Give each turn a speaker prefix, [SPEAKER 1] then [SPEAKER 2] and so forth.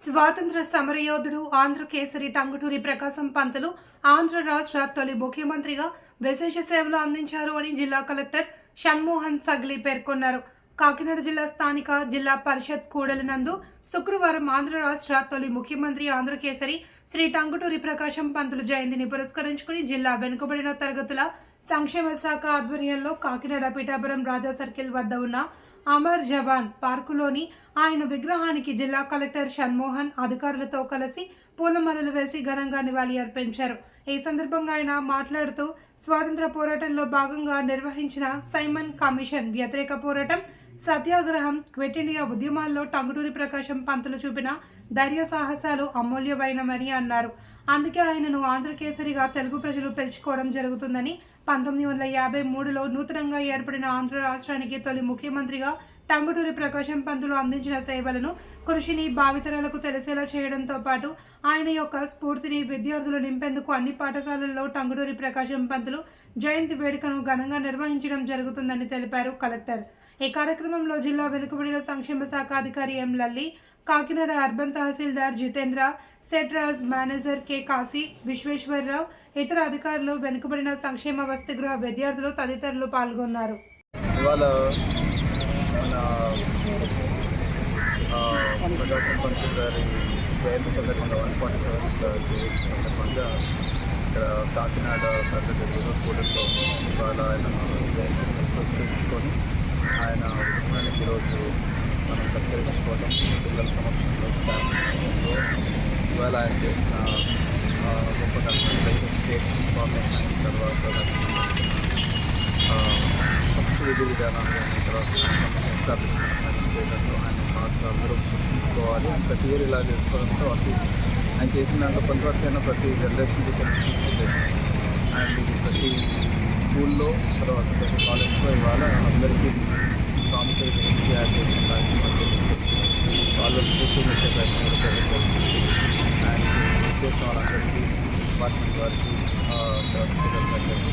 [SPEAKER 1] స్వాతంత్ర సమరయోధుడు ఆంధ్ర కేసరి టంగుటూరి ప్రకాశం పంతులు ఆంధ్ర రాష్ట్ర తొలి ముఖ్యమంత్రిగా విశేష సేవలు అందించారు అని జిల్లా కలెక్టర్ షణ్మోహన్ సగ్లి పేర్కొన్నారు. కాకినాడ జిల్లా స్థానిక జిల్లా పరిషత్ కూడలి నందు శుక్రవారం ఆంధ్ర రాష్ట్ర తొలి ముఖ్యమంత్రి ఆంధ్ర కేసరి శ్రీ టంగుటూరి ప్రకాశం పంతులు జయంతిని పురస్కరించుకుని జిల్లా వెనుకబడిన తరగతుల సంక్షేమ శాఖ ఆధ్వర్యంలో కాకినాడ పీఠాపురం రాజా సర్కిల్ వద్ద ఉన్న అమర్ జవాన్ పార్కులోని ఆయన విగ్రహానికి జిల్లా కలెక్టర్ షణ్మోహన్ అధికారులతో కలిసి పూలమాలలు వేసి ఘనంగా నివాళి అర్పించారు. ఈ సందర్భంగా ఆయన మాట్లాడుతూ స్వాతంత్ర పోరాటంలో భాగంగా నిర్వహించిన సైమన్ కమిషన్ వ్యతిరేక పోరాటం సత్యాగ్రహం క్విట్ ఇండియా ఉద్యమాల్లో టంగుటూరి ప్రకాశం పంతులు చూపిన ధైర్య సాహసాలు అమూల్యమైనవని అన్నారు. అందుకే ఆయనను ఆంధ్రకేసరిగా తెలుగు ప్రజలు పిలుచుకోవడం జరుగుతుందని పంతొమ్మిది వందల యాభై మూడులో నూతనంగా ఏర్పడిన ఆంధ్ర రాష్ట్రానికి తొలి ముఖ్యమంత్రిగా టంగుటూరి ప్రకాశం పంతులు అందించిన సేవలను కృషిని భావితరాలకు తెలిసేలా చేయడంతో పాటు ఆయన యొక్క స్ఫూర్తిని విద్యార్థులు నింపేందుకు అన్ని పాఠశాలల్లో టంగుటూరి ప్రకాశం పంతులు జయంతి వేడుకను ఘనంగా నిర్వహించడం జరుగుతుందని తెలిపారు కలెక్టర్. ఈ కార్యక్రమంలో జిల్లా వెనుకబడిన సంక్షేమ శాఖ అధికారి ఎం లల్లి కాకినాడ అర్బన్ తహసీల్దార్ జితేంద్ర సెట్రాజ్ మేనేజర్ కె కాశీ విశ్వేశ్వరరావు ఇతర అధికారులు వెనుకబడిన సంక్షేమ వసతి గృహ విద్యార్థులు తదితరులు పాల్గొన్నారు.
[SPEAKER 2] ఇవాళ ప్రకాశం పంతులు గారి జయంతి సందర్భంగా వన్ ఫార్టీ సెవెంత్ జయంతి సందర్భంగా ఇక్కడ కాకినాడ పెద్ద కూడల్లో ఇవాళ ఆయన జయంతిని పురస్కరించుకొని ఆయన విగ్రహానికి ఈరోజు మనం సత్కరించుకోవడం పిల్లల సమక్షంలో స్టాఫ్ సమక్షంలో ఇవాళ ఆయన చేసిన ఆ, గొప్ప కష్టం స్టేట్ ఫార్మేషన్ అయిన తర్వాత ఫస్ట్ విధి విధానాలు అయిన తర్వాత ఎస్టాబ్లిష్మెంట్ చేయడంతో ఆయన పాత్ర అందరూ ప్రతి ఇయర్ ఇలా చేసుకోవడంతో అట్లీస్ట్ ఆయన చేసిన దాంట్లో కొంతవరకైనా ప్రతి జనరేషన్కి తెలుస్తుంది అండ్ ప్రతి స్కూల్లో తర్వాత ప్రతి కాలేజ్లో ఇవాళ అందరికీ ప్రాముఖ్యత గురించి యాడ్ చేసిన కార్యక్రమాలు చేస్తుంది. స్ఫూర్తి పెట్టే ప్రయత్నం అండ్ చేసిన వాళ్ళందరికీ డిపార్ట్మెంట్ వారికి పిల్లలందరికీ